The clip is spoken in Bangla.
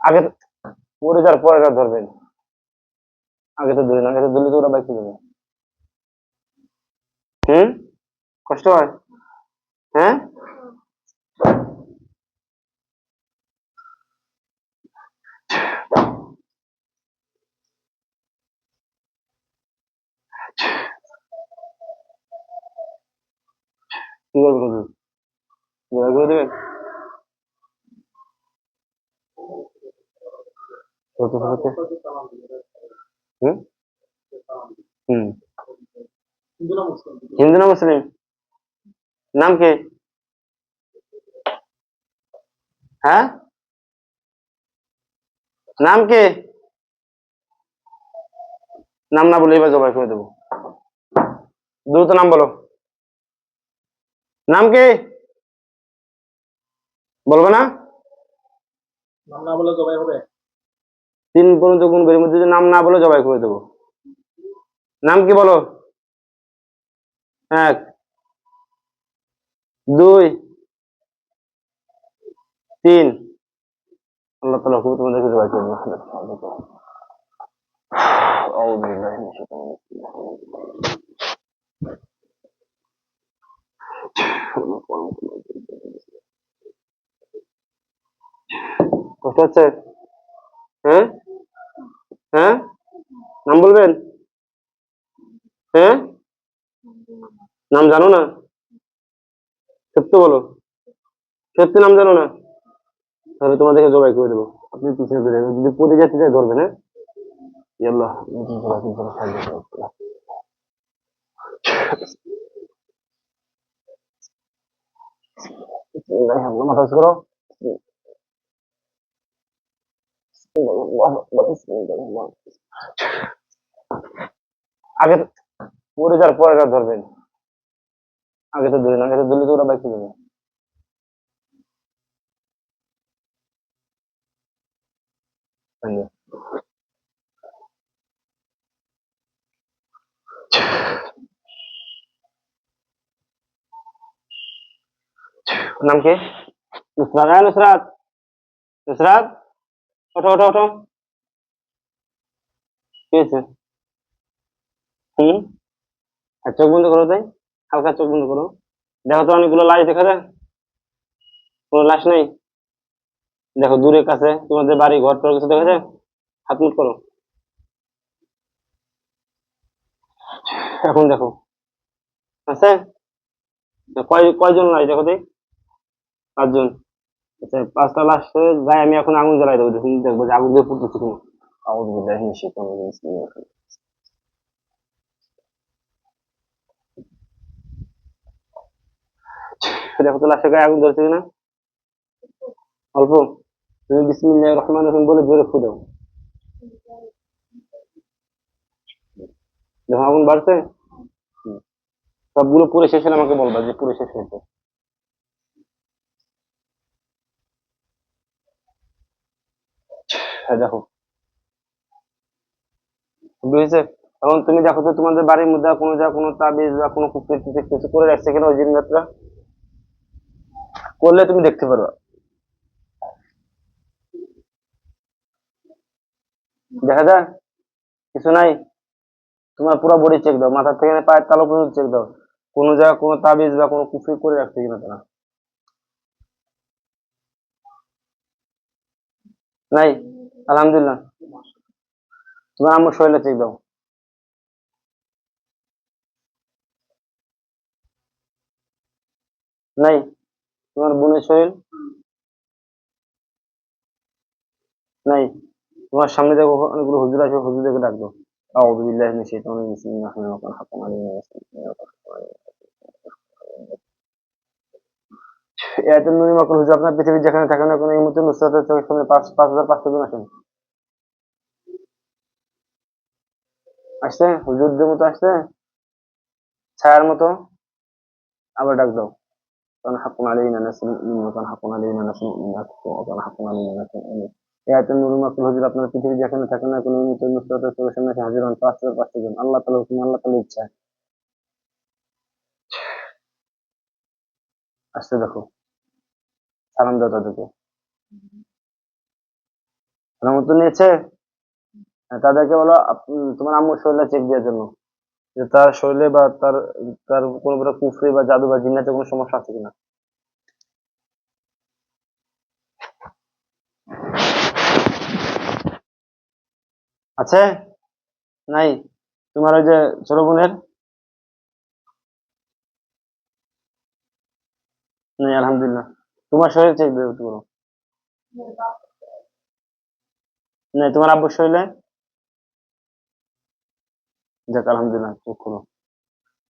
আগে পড়ে যাওয়ার পরে ধরবেন। আগে তো ধরেন আগে তো ধরলে তো ওরা বাইকে যাবে হুম? কষ্ট হয়? হ্যাঁ? কি করবেন জোগাড় করে দেবেন হিন্দু না মুসলিম? নাম কি? হ্যাঁ? নাম কি? নাম না বলে এবার জবাই করে দেবো। দ্রুত নাম বলো। নাম কি? বলবে না? নাম না বলে জবাই হবে। তিন পর্যন্ত গুণ বের মধ্যে নাম না বলে জবাই করে দেবো। নাম কি বলো? এক দুই তিন। আল্লাহ তালা হুকুম তোমাদেরকে জবাই করে দেবো। উঠেছে হ্যাঁ? হ্যাঁ? নাম বলবেন? হ্যাঁ? নাম জানো না? সত্য বলো। সত্যি নাম জানো না? তাহলে তোমাদেরকে জবাই করে দেবো। আপনি পিছনে ফিরে যদি পড়ে যাচ্ছে তাই ধরবেন হ্যাঁ? ইয়াল্লাহ মাথা করো। আগে তো- পড়ে যাওয়ার পরে আর ধরবেন। আগে তো ধরেন আগে তো ধরলে তো ওরা বাইকে যাবে নাম কি? নুসরাত। হ্যাঁ নুসরাত। নুসরাত? ওঠো ওঠো ওঠো। কি হয়েছে? হুম? আর চোখ বন্ধ করো তাই? হালকা চোখ বন্ধ করো। দেখো তো অনেকগুলো লাশ দেখা যায়। কোনো লাশ নেই? দেখো দূরে কাছে তোমাদের বাড়ি ঘর টর কিছু দেখা যায়? হাত মুট করো। এখন দেখো। আছে? কয়, কয়জন লাশ দেখো তো পাঁচজন। আচ্ছা পাঁচটা লাশ গায়ে আমি এখন আগুন জ্বালাই দেবো দেখুন দেখব যে আগুন দিয়ে কিনা। আগুন শাইতানির রাজিম। বিসমিল্লাহির রহমানির রহিম। দেখো তো গায়ে আগুন ধরছে কিনা? অল্প? তুমি বিসমিল্লাহির রহমানির রহিম বলে জোরে ফু দেখো আগুন বাড়ছে? সবগুলো পুরো শেষ হলে আমাকে বলবা যে পুরো শেষ হয়েছে হ্যাঁ দেখো। বুঝেছে? এখন তুমি দেখো তো তোমাদের বাড়ির মধ্যে কোনো যা কোনো তাবিজ বা কোনো কুকুর কিছু করে রাখছে কিনা ওই জিনজাতরা? করলে তুমি দেখতে পারবা। দেখা যায় কিছু নাই। তোমার পুরো বডি চেক দাও। মাথা থেকে পায়ের তালু পর্যন্ত চেক দাও। কোনো জায়গা কোনো তাবিজ বা কোনো কুফরি করে রাখছে কিনা তারা? নাই? আলহামদুলিল্লাহ। তোমার আমার শরীরে চেক দাও। নাই? তোমার বোনের শরীর? নাই? তোমার সামনে দেখো অনেকগুলো হুজুর আছে, হুজুরদেরকে ডাকবো। বিল্লাহি মিনাশ শাইতানির রাজিম। বিসমিল্লাহির রহমানির রহিম হাক্কান আলাইনা এয়াতুল নুরি মাকুল হুজুর আপনার পৃথিবীর যেখানে থাকেন না কোনো এই মুহূর্তে নুসরাতের চোখের সামনে পাঁচ পাঁচ হাজার পাঁচশো জন আসেন। আসছে হুজুরদের মতো আসছে ছায়ার মতো। আবার ডাক দাও। কারণ হাকুন আলাইনা নাসরুল হাকুন আলাইনা নাসরুল হাকুন আলাইনা নাসরুল মুমিনিন এয়াতুল মাকুল হুজুর আপনার পৃথিবীর যেখানে থাকেন না কোনো এই মুহূর্তে নুসরাতের চোখের হাজির হন পাঁচ হাজার পাঁচশো জন। আল্লাহ তালা হুকুম আল্লাহ তালা ইচ্ছা আসছে দেখো। সালাম দাও তাদেরকে। সালাম নিয়েছে। তাদেরকে বলো তোমার আম্মুর শরীরে চেক দেওয়ার জন্য। যে তার শরীরে বা তার তার কোনো প্রকার কুফরি বা জাদু বা জিন্নাতে কোনো সমস্যা আছে কিনা? আছে? নাই? তোমার ওই যে ছোট বোনের? নেই আলহামদুলিল্লাহ। তোমার শরীর চেক দেবে একটু করো। নেই তোমার আব্বুর শরীরে? যাক আলহামদুলিল্লাহ চোখ খুলো